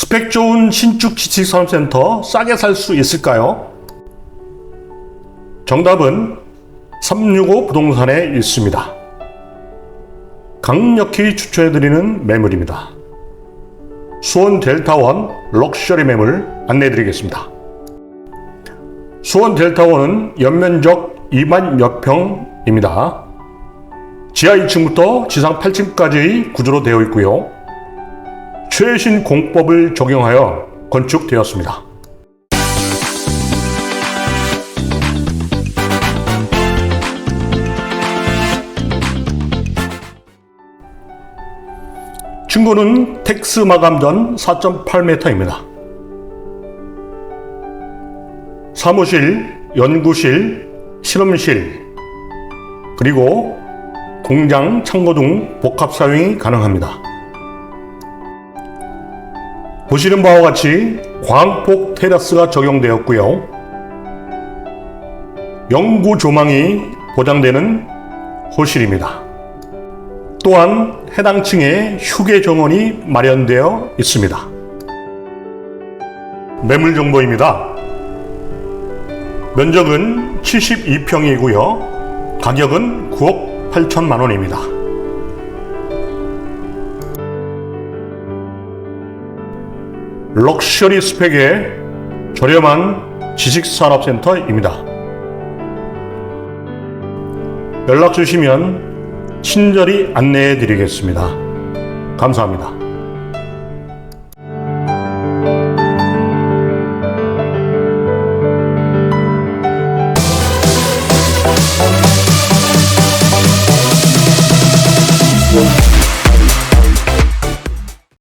스펙 좋은 신축 지식산업센터 싸게 살 수 있을까요? 정답은 365 부동산에 있습니다. 강력히 추천해드리는 매물입니다. 수원 델타원 럭셔리 매물 안내해드리겠습니다. 수원 델타원은 연면적 2만여 평입니다. 지하 2층부터 지상 8층까지의 구조로 되어 있고요. 최신 공법을 적용하여 건축되었습니다. 층고는 텍스 마감 전 4.8m입니다. 사무실, 연구실, 실험실, 그리고 공장, 창고 등 복합 사용이 가능합니다. 보시는 바와 같이 광폭 테라스가 적용되었고요. 영구 조망이 보장되는 호실입니다. 또한 해당 층에 휴게 정원이 마련되어 있습니다. 매물 정보입니다. 면적은 72평이고요. 가격은 9억 8천만 원입니다. 럭셔리 스펙의 저렴한 지식산업센터입니다. 연락 주시면 친절히 안내해 드리겠습니다. 감사합니다.